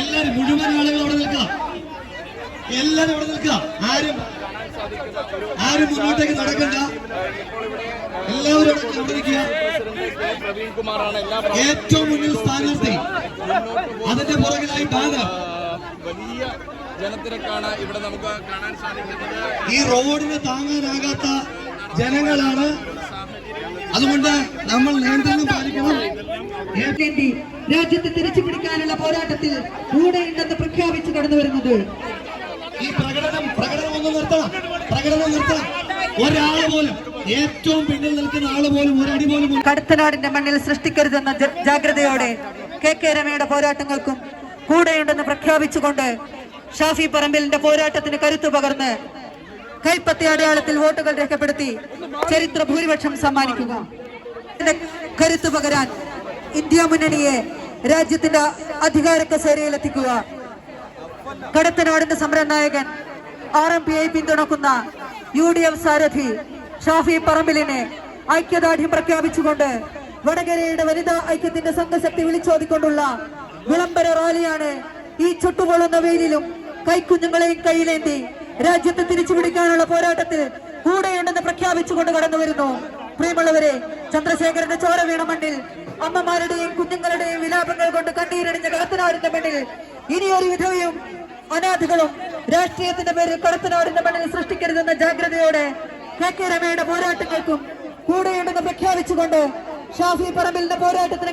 എല്ലാവരും മുഴുവൻ ആളുകൾ അവിടെ നിൽക്കുക. എല്ലാരും അവിടെ നിൽക്കുക. ആരും ആരും മുന്നോട്ടേക്ക് നടക്കണ്ട. എല്ലാവരും ഏറ്റവും മുന്നിൽ സ്ഥാനാർത്ഥി. അതിന്റെ പുറകിലായി ബാനർ. വലിയ ജനത്തിരക്കാണ് ഇവിടെ നമുക്ക് കാണാൻ സാധിക്കുന്നത് ഈ റോഡിന് താങ്ങാനാകാത്ത ജനങ്ങളാണ്. അതുകൊണ്ട് നമ്മൾ നിയന്ത്രണം പാലിക്കണം. രാജ്യത്തെ തിരിച്ചു പിടിക്കാനുള്ള പോരാട്ടത്തിൽ കൂടെയുണ്ടെന്ന് പ്രഖ്യാപിച്ചു കടന്നു വരുന്നത് ഈ പ്രകടനം പ്രകടനം ഒന്ന് നിർത്തണം പ്രകടനം നിർത്താൻ ഒരാൾ പോലും ഏറ്റവും പിന്നിൽ നിൽക്കുന്ന ആൾ പോലും ഒരു അടി പോലും കടുത്തനാടിന്റെ മണ്ണിൽ സൃഷ്ടിക്കരുതെന്ന ജാഗ്രതയോടെ കെ കെ രമയുടെ പോരാട്ടങ്ങൾക്കും കൂടെയുണ്ടെന്ന് പ്രഖ്യാപിച്ചുകൊണ്ട് ഷാഫി പറമ്പിലിന്റെ പോരാട്ടത്തിന് കരുത്തു പകർന്ന് കൈപ്പത്തി അടയാളത്തിൽ വോട്ടുകൾ രേഖപ്പെടുത്തി ചരിത്ര ഭൂരിപക്ഷം സമ്മാനിക്കുക. കരുത്തു പകരാൻ ഇന്ത്യ മുന്നണിയെ രാജ്യത്തിന്റെ അധികാര കസേരയിലെത്തിക്കുക കടത്തനാടിന്റെ സമരനായകൻ ആർ എം പി ഐ പിന്തുണക്കുന്ന യു ഡി എഫ് സാരഥി ഷാഫി പറമ്പിലിനെ ഐക്യദാർഢ്യം പ്രഖ്യാപിച്ചുകൊണ്ട് വടകരയുടെ വനിതാ ഐക്യത്തിന്റെ സംഘശക്തി വിളിച്ചോതിക്കൊണ്ടുള്ള വിളംബര റാലിയാണ് ഈ ചുട്ടുപൊള്ളുന്ന വെയിലിലും കൈക്കുഞ്ഞുങ്ങളെയും കയ്യിലേന്തി രാജ്യത്തെ തിരിച്ചുപിടിക്കാനുള്ള പോരാട്ടത്തിൽ കൂടെയുണ്ടെന്ന് പ്രഖ്യാപിച്ചുകൊണ്ട് കടന്നു വരുന്നു. പ്രിയമുള്ളവരെ ചന്ദ്രശേഖരന്റെ ചോര വീണ മണ്ണിൽ അമ്മമാരുടെയും കുഞ്ഞുങ്ങളുടെയും വിലാപങ്ങൾ കൊണ്ട് കണ്ണീരണിഞ്ഞ കാത്തനാറിന്റെ മണ്ണിൽ ഇനിയൊരു വിധവയും അനാഥകളും രാഷ്ട്രീയത്തിന്റെ പേരിൽ കൊടുത്തനോടിന്റെ മണ്ണിൽ സൃഷ്ടിക്കരുതെന്ന ജാഗ്രതയോടെ കെ കെ രമയുടെ പോരാട്ടങ്ങൾക്കും കൂടെയുണ്ടെന്ന് പ്രഖ്യാപിച്ചുകൊണ്ട് ഷാഫി പറമ്പിലിന്റെ പോരാട്ടത്തിന്